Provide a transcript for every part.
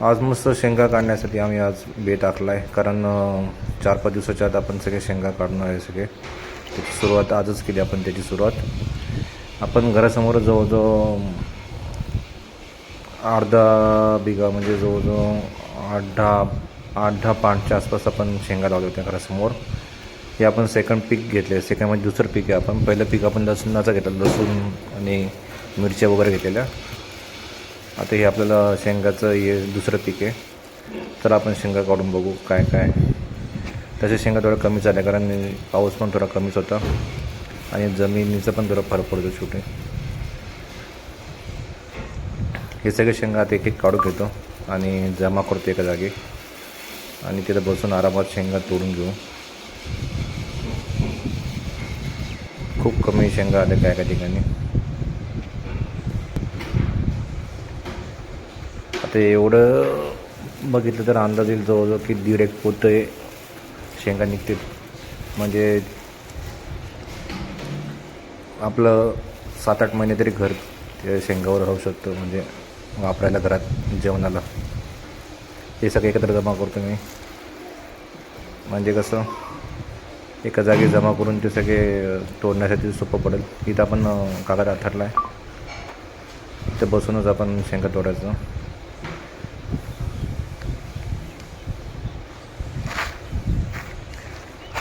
आज मस्त शेंगा काढण्यासाठी आम्ही आज बे टाकला आहे कारण चार पाच दिवसाच्या आत आपण सगळे शेंगा काढणार आहे सगळे. त्याची सुरुवात आजच केली आपण त्याची सुरुवात. आपण घरासमोर जवळजवळ अर्धा बिघा म्हणजे जवळजवळ आठ दहा आठ दहा पाचच्या आसपास आपण शेंगा लावल्या होत्या घरासमोर. हे आपण सेकंड पीक घेतले सेकंड म्हणजे दुसरं पीक आहे आपण. पहिलं पीक आपण लसूणाचं घेतलं. लसूण आणि मिरच्या वगैरे घेतलेल्या. आता हे आपल्याला शेंगाचं हे दुसरं पीक आहे. तर आपण शेंगा काढून बघू काय काय. तसे शेंगा थोडं कमी झाल्या कारण पाऊस पण थोडा कमीच होता. आणि जमिनीचं पण थोडं फरक पडतो शेवटी. हे सगळे शेंगा आता एक एक काढून घेतो आणि जमा करतो एका जागी. आणि तिथं बसून आरामात शेंगा तोडून घेऊ. खूप कमी शेंगा आल्या काय काय ठिकाणी. ते एवढं बघितलं तर अंदाज येईल जवळजवळ की दीड एक पोतं शेंगा निघते म्हणजे आपलं सात आठ महिने तरी घर त्या शेंगावर राहू शकतं म्हणजे वापरायला घरात जेवणाला. हे सगळे एकत्र जमा करतो मी. म्हणजे कसं एका जागी जमा करून ते सगळे तोडण्यासाठी सोपं पडेल. इथं आपण कागद आथरला आहे इथं बसूनच आपण शेंगा तोडायचं.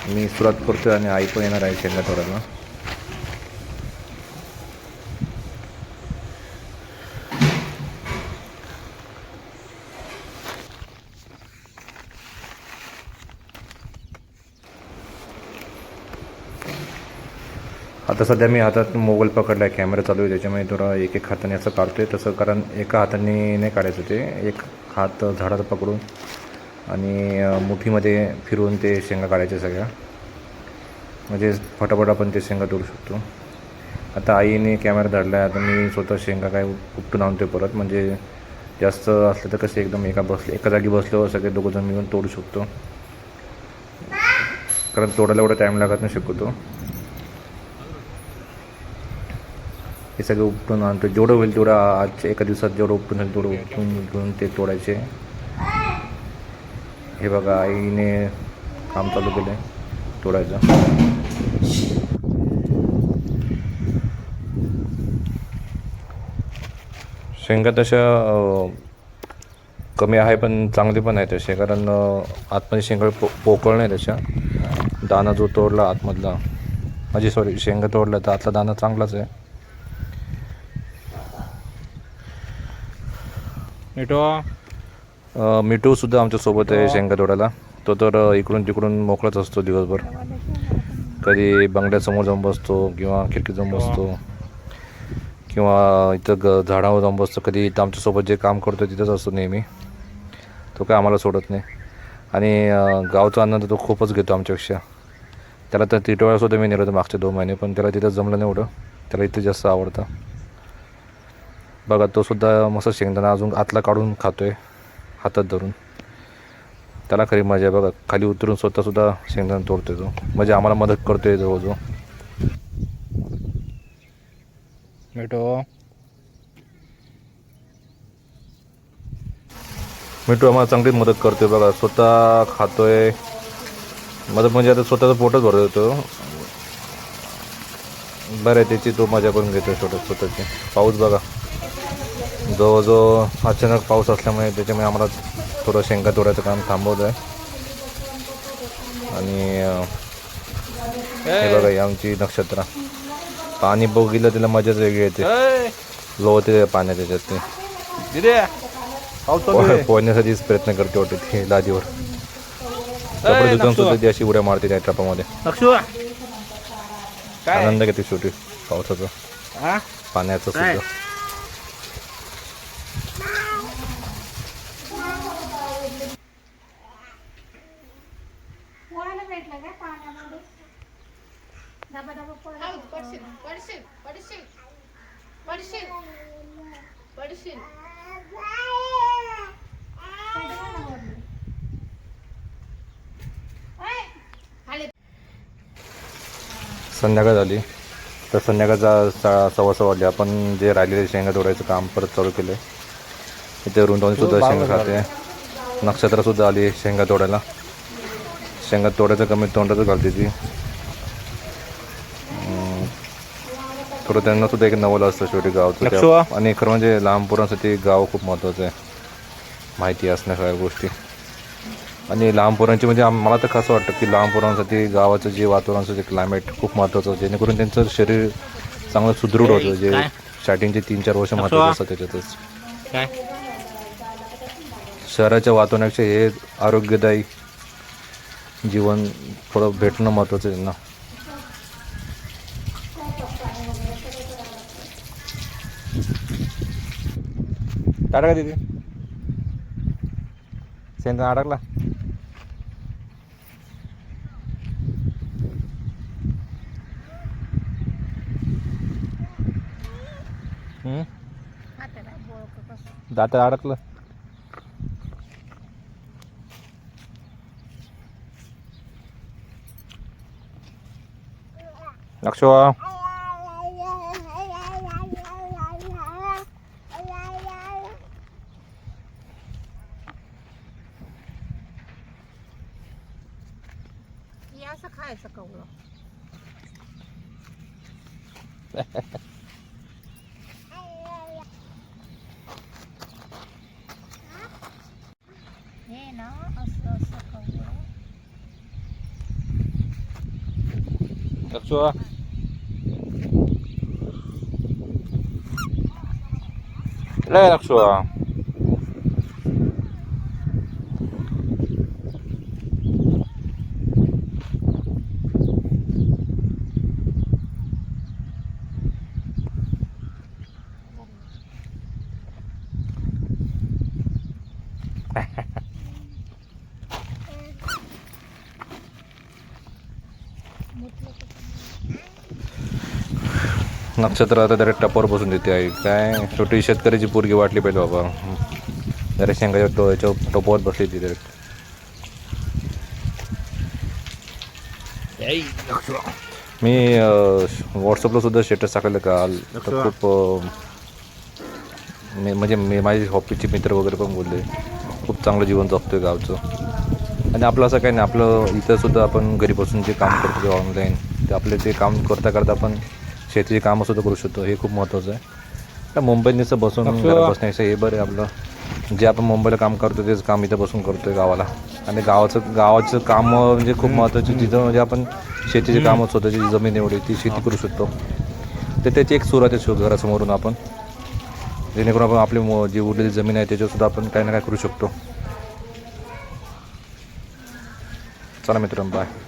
मी सुरुवात करतो आणि आई पण येणार आहे शेंगा तोडायला आता सध्या मी हातात मोबाईल पकडला आहे कॅमेरा चालू आहे त्याच्यामुळे थोडा एक एक हाताने असं काढतो आहे तसं कारण एका हाताने नाही काढायचं ते. एक हात झाडाचं पकडून आणि मुठीमध्ये फिरवून ते शेंगा काढायच्या सगळ्या. म्हणजे फटाफट आपण ते शेंगा तोडू शकतो. आता आईने कॅमेरा धरला आहे आता मी स्वतः शेंगा काय उपटून आणतो परत. म्हणजे जास्त असलं तर कसे एकदम एका बसले एका जागी बसलो सगळे दोघंजण मिळून तोडू शकतो. कारण तोडायला एवढा टाईम लागत नाही शकतो हे सगळं उपटून आणतो जेवढं होईल तेवढं आजच्या एका दिवसात जेवढं उपटून होईल तेवढं उपटून उपटून ते तोडायचे. हे बघा आईने काम चालू केलं आहे तोडायचं. शेंगा तशा कमी आहे पण चांगली पण आहे तसे कारण आतमध्ये शेंगा पो पोकळ नाही तशा. दाना जो तोडला आतमधला म्हणजे सॉरी शेंगा तोडला तर आतला दाना चांगलाच आहे. मिठो मिठूसुद्धा आमच्यासोबत आहे शेंगा तोडायला तो तर इकडून तिकडून मोकळाच असतो दिवसभर. कधी बंगल्यासमोर जाऊन बसतो किंवा खिडकीत जाऊन बसतो. किंवा इथं ग झाडावर जाऊन बसतो. कधी इथं आमच्यासोबत जे काम करतो तिथंच असतो नेहमी. तो काय आम्हाला सोडत नाही. आणि गावचा आनंद तो खूपच घेतो आमच्यापेक्षा. त्याला तर टिटवाळासुद्धा मी नेलं होतं मागचे दोन महिने पण त्याला तिथं जमलं नाही एवढं. त्याला इथं जास्त आवडतं. बघा तो सुद्धा मस्त शेंगदाणा अजून आतला काढून खातोय. हातात धरून. त्याला खरी मजा बघा. खाली उतरून स्वतःसुद्धा शेंगदाणा तोडतोय तो. म्हणजे आम्हाला मदत करतोय जवळजवळ मिठो. मिठू आम्हाला चांगलीच मदत करतोय बघा. स्वतः खातोय. मदत म्हणजे आता स्वतःचं पोटच भरत होतो. बरं आहे त्याची तो मजा करून घेतो स्वतः स्वतःची. पाऊस बघा. जवळजवळ अचानक पाऊस असल्यामुळे त्याच्यामुळे आम्हाला थोडं शेंगा तोडायचं काम थांबवलं आहे आणि हे बघा आमची नक्षत्र. पाणी बघितलं त्याला मजाच वेगळी येते. लोळते पाण्यात त्याच्यात ते. पोहण्यासाठीच प्रयत्न करते वाटते ती लादीवर. कपडे सुद्धा ती अशी उड्या मारते त्या ट्रपामध्ये. आनंद घेते शेवटी पावसाचा. पाण्याचा? सुद्धा. भेटलं काय पाण्यामध्ये? डबा डबा पोहायला हळू पडशील पडशील पडशील पडशील पडशील. संध्याकाळ झाली. तर संध्याकाळचा सा सव्वा सहा वाजले. आपण जे राहिलेले शेंगा तोडायचं काम परत चालू केलं इथे रुंदावणी सुद्धा शेंगा खाते. नक्षत्र सुद्धा आली शेंगा तोडायला. शेंगा तोडायचं कमी तोंडाचं घालते ती. थोडं त्यांना सुद्धा एक नवल असतं शेवटी गावचं आणि खरं म्हणजे लहान पोरांसाठी गाव खूप महत्त्वाचं आहे. माहिती असण्या सगळ्या गोष्टी. आणि लहान पोरांची म्हणजे आम- मला तर कसं वाटतं की लहान पोरांसाठी गावाचं जे वातावरणाचं जे क्लायमेट खूप महत्त्वाचं आहे. जेणेकरून त्यांचं शरीर चांगलं सुदृढ होतं. जे? स्टार्टिंगचे तीन चार वर्ष महत्त्वाचं असतात त्याच्यातच. काय? शहराच्या वातावरणापेक्षा हे आरोग्यदायी जीवन थोडं भेटणं महत्त्वाचं आहे ना. टाटा का दिदी. शेंगा अडकला? दात अडकलं. लक्षवा हे असं खायचं कवळं हे ना असं असं Глянь, якщо. Thank you. नक्षत्र आता डायरेक्ट टपावर बसून देते आई. काय? छोटी शेतकऱ्याची पोरगी वाटली पाहिजे बाबा. डायरेक्ट शेंगाच्या टो याच्यावर टपावर बसली ती डायरेक्ट मी व्हॉट्सअपला सुद्धा स्टेटस टाकलेलं काल तर खूप मी म्हणजे मी माझे ऑफिसचे मित्र वगैरे पण बोलले. खूप चांगलं जीवन जगतोय गावचं. आणि आपलं असं काही नाही आपलं इथं सुद्धा आपण घरी बसून जे काम करतो ऑनलाईन ते आपले ते काम करता करता आपण शेतीचे कामं सुद्धा करू शकतो. हे खूप महत्त्वाचं आहे. तर मुंबईत नुसतं बसून बसण्यापेक्षा हे बरं आहे आपलं. जे आपण मुंबईला काम करतो तेच काम इथं बसून करतोय गावाला. आणि गावाचं गावाचं काम म्हणजे खूप महत्त्वाची जिथं म्हणजे आपण शेतीचे कामं स्वतःची जमीन एवढी ती शेती करू शकतो. तर त्याची एक सुरुवात आहे शो- घरासमोरून आपण. जेणेकरून आपण आपली जी उरलेली जमीन आहे त्याच्यावर सुद्धा आपण काही ना काही करू शकतो. चला मित्रांनो बाय